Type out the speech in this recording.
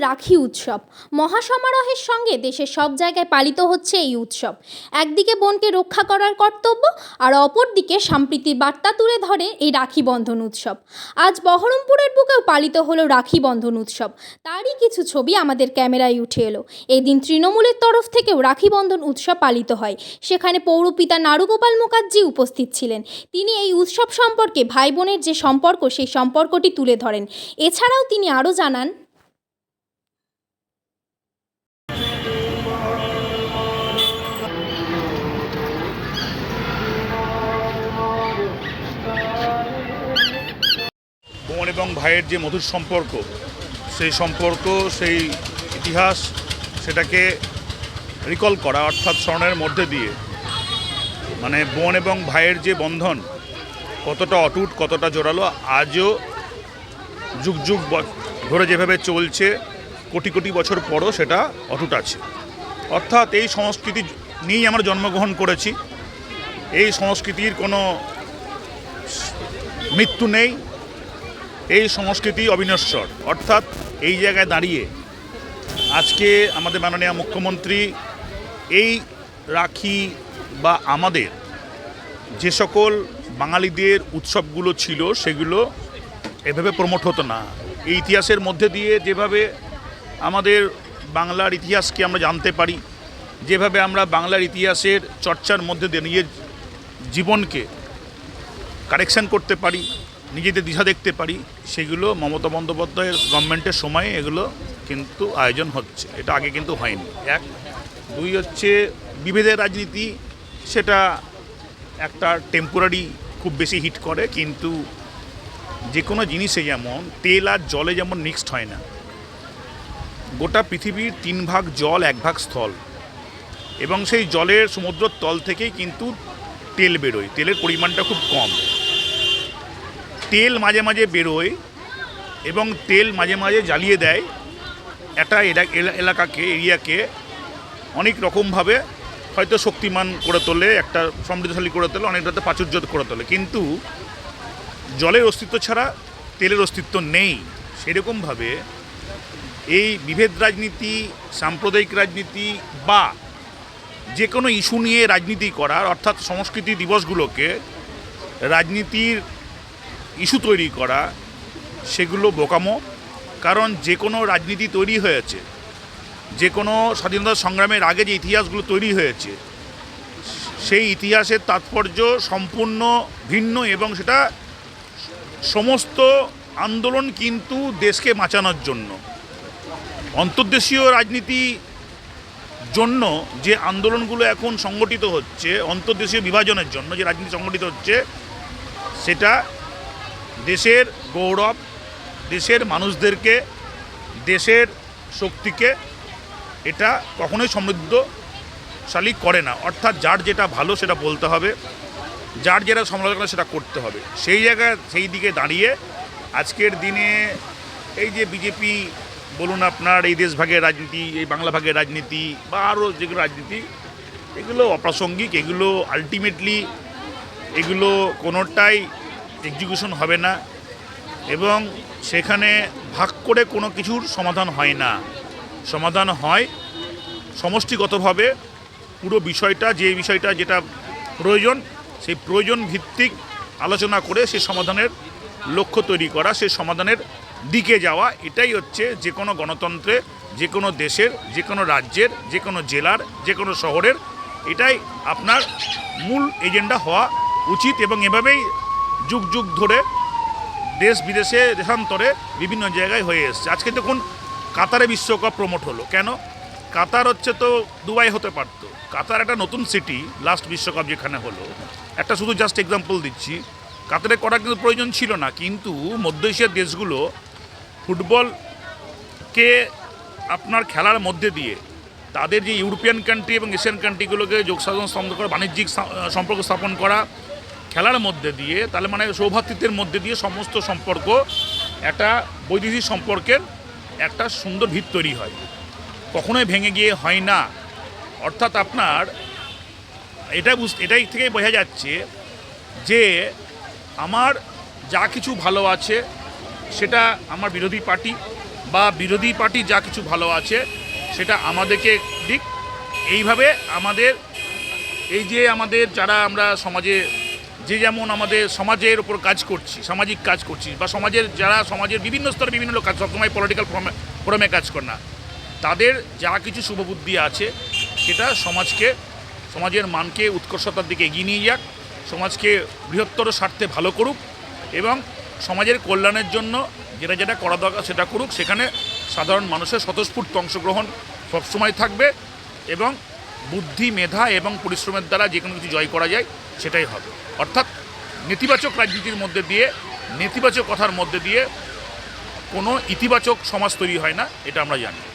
রাখি উৎসব। মহাসমারোহের সঙ্গে দেশের সব জায়গায় পালিত হচ্ছে এই উৎসব। একদিকে বোনকে রক্ষা করার কর্তব্য আর অপরদিকে সাম্প্রীতির বার্তা তুলে ধরে এই রাখি বন্ধন উৎসব। আজ বহরমপুরের বুকেও পালিত হলো রাখি বন্ধন উৎসব। তারই কিছু ছবি আমাদের ক্যামেরায় উঠে এলো। এই দিন তৃণমূলের তরফ থেকেও রাখি বন্ধন উৎসব পালিত হয়। সেখানে পৌরপিতা নারুগোপাল মুখার্জি উপস্থিত ছিলেন। তিনি এই উৎসব সম্পর্কে ভাই বোনের যে সম্পর্ক, সেই সম্পর্কটি তুলে ধরেন। এছাড়াও তিনি আরও জানান ভাইয়ের যে মধুর সম্পর্ক, সেই সম্পর্ক, সেই ইতিহাস সেটাকে রিকল করা, অর্থাৎ স্মরণের মধ্যে দিয়ে মানে বোন এবং ভাইয়ের যে বন্ধন কতটা অটুট, কতটা জোরালো, আজও যুগ যুগ ধরে যেভাবে চলছে, কোটি কোটি বছর পরও সেটা অটুট আছে। অর্থাৎ এই সংস্কৃতি নিয়েই আমরা জন্মগ্রহণ করেছি। এই সংস্কৃতির কোনো মৃত্যু নেই। এই সংস্কৃতি অবিনশ্বর। অর্থাৎ এই জায়গায় দাঁড়িয়ে আজকে আমাদের মাননীয় মুখ্যমন্ত্রী এই রাখি বা আমাদের যে সকল বাঙালিদের উৎসবগুলো ছিল, সেগুলো এভাবে প্রমোট হতো না। এই ইতিহাসের মধ্যে দিয়ে যেভাবে আমাদের বাংলার ইতিহাসকে আমরা জানতে পারি, যেভাবে আমরা বাংলার ইতিহাসের চর্চার মধ্যে দিয়ে নিজের জীবনকে কারেকশন করতে পারি নিজেদের দিশা দেখতে পারি, সেগুলো মমতা বন্দ্যোপাধ্যায়ের গভর্নমেন্টের সময়ে এগুলো কিন্তু আয়োজন হচ্ছে, এটা আগে কিন্তু হয়নি। এক, দুই হচ্ছে বিভেদের রাজনীতি, সেটা একটা টেম্পোরারি খুব বেশি হিট করে, কিন্তু যে কোনো জিনিসে যেমন, তেল আর জলে যেমন মিক্সড হয় না। গোটা পৃথিবীর তিন ভাগ জল, এক ভাগ স্থল। এবং সেই জলের সমুদ্রের তল থেকেই কিন্তু তেল বেরোয়, তেলের পরিমাণটা খুব কম। তেল মাঝে মাঝে বেরোয় এবং তেল মাঝে মাঝে জ্বালিয়ে দেয়। একটা এলা- এলা- এলাকাকে, এরিয়াকে অনেক রকমভাবে হয়তো শক্তিমান করে তোলে, একটা সমৃদ্ধশালী করে তোলে, অনেকটাতে প্রাচুর্য করে তোলে। কিন্তু জলের অস্তিত্ব ছাড়া তেলের অস্তিত্ব নেই। সেরকমভাবে এই বিভেদ রাজনীতি, সাম্প্রদায়িক রাজনীতি বা যে কোনো ইস্যু নিয়ে রাজনীতি করার, অর্থাৎ সংস্কৃতি দিবসগুলোকে রাজনীতির ইস্যু তৈরি করা, সেগুলো বোকামো। কারণ যে কোনো রাজনীতি তৈরি হয়েছে, যে কোনো স্বাধীনতা সংগ্রামের আগে যে ইতিহাসগুলো তৈরি হয়েছে, সেই ইতিহাসের তাৎপর্য সম্পূর্ণ ভিন্ন এবং সেটা সমস্ত আন্দোলন কিন্তু দেশকে বাঁচানোর জন্য। অন্তর্দেশীয় রাজনীতি জন্য যে আন্দোলনগুলো এখন সংগঠিত হচ্ছে, অন্তর্দেশীয় বিভাজনের জন্য যে রাজনীতি সংগঠিত হচ্ছে, সেটা দেশের গৌরব, দেশের মানুষদেরকে, দেশের শক্তিকে এটা কখনোই সমৃদ্ধশালী করে না। অর্থাৎ যার যেটা ভালো সেটা বলতে হবে, যার যেটা সমালোচনা সেটা করতে হবে। সেই জায়গায় সেই দিকে দাঁড়িয়ে আজকের দিনে এই যে বিজেপি, বলুন আপনার এই দেশভাগের রাজনীতি, এই বাংলা ভাগের রাজনীতি বা আরও যেগুলো রাজনীতি, এগুলো অপ্রাসঙ্গিক, এগুলো আলটিমেটলি এগুলো কোনোটাই এক্সিকিউশন হবে না এবং সেখানে ভাগ করে কোনো কিছুর সমাধান হয় না। সমাধান হয় সমষ্টিগতভাবে পুরো বিষয়টা, যে বিষয়টা যেটা প্রয়োজন, সেই প্রয়োজন ভিত্তিক আলোচনা করে সে সমাধানের লক্ষ্য তৈরি করা, সে সমাধানের দিকে যাওয়া, এটাই হচ্ছে যে কোনো গণতন্ত্রে, যে কোনো দেশের, যে কোনো রাজ্যের, যে কোনো জেলার, যে কোনো শহরের, এটাই আপনার মূল এজেন্ডা হওয়া উচিত এবং এভাবেই যুগ যুগ ধরে দেশ বিদেশে দেশান্তরে বিভিন্ন জায়গায় হয়ে এসছে। আজকে দেখুন কাতারে বিশ্বকাপ প্রমোট হলো। কেন? কাতার হচ্ছে তো দুবাই হতে পারতো। কাতার একটা নতুন সিটি লাস্ট বিশ্বকাপ যেখানে হলো। একটা শুধু জাস্ট এক্সাম্পল দিচ্ছি। কাতারে করার কিন্তু প্রয়োজন ছিল না, কিন্তু মধ্য এশিয়ার দেশগুলো ফুটবলকে আপনার খেলার মধ্যে দিয়ে তাদের যে ইউরোপিয়ান কান্ট্রি এবং এশিয়ান কান্ট্রিগুলোকে যোগসাধন স্তম্ভ করা, বাণিজ্যিক সম্পর্ক স্থাপন করা খেলার মধ্যে দিয়ে, তাহলে মানে সৌভাতৃত্বের মধ্যে দিয়ে সমস্ত সম্পর্ক, একটা বৈদেশিক সম্পর্কের একটা সুন্দর ভিত তৈরি হয়। কখনোই ভেঙে গিয়ে হয় না। অর্থাৎ আপনার এটা বুঝ, এটাই থেকেই বোঝা যাচ্ছে যে আমার যা কিছু ভালো আছে সেটা আমার বিরোধী পার্টি বা বিরোধী পার্টি যা কিছু ভালো আছে সেটা আমাদেরকে দিক। এইভাবে আমাদের, এই যে আমাদের যারা আমরা সমাজে যে যেমন আমাদের সমাজের ওপর কাজ করছি, সামাজিক কাজ করছি, বা সমাজের যারা, সমাজের বিভিন্ন স্তরে বিভিন্ন লোক কাজ, সবসময় পলিটিক্যাল ফর্মে ফোরামে কাজ করে না। তাদের যা কিছু শুভবুদ্ধি আছে, সেটা সমাজকে, সমাজের মানকে উৎকর্ষতার দিকে এগিয়ে নিয়ে যাক, সমাজকে বৃহত্তর স্বার্থে ভালো করুক, এবং সমাজের কল্যাণের জন্য যেটা যেটা করা দরকার সেটা করুক। সেখানে সাধারণ মানুষের স্বতঃস্ফূর্ত অংশগ্রহণ সবসময় থাকবে, এবং বুদ্ধি, মেধা এবং পরিশ্রমের দ্বারা যে কোনো কিছু জয় করা যায়, সেটাই হবে। অর্থাৎ নেতিবাচক রাজনীতির মধ্যে দিয়ে, নেতিবাচক কথার মধ্যে দিয়ে কোনো ইতিবাচক সমাজ তৈরি হয় না, এটা আমরা জানি।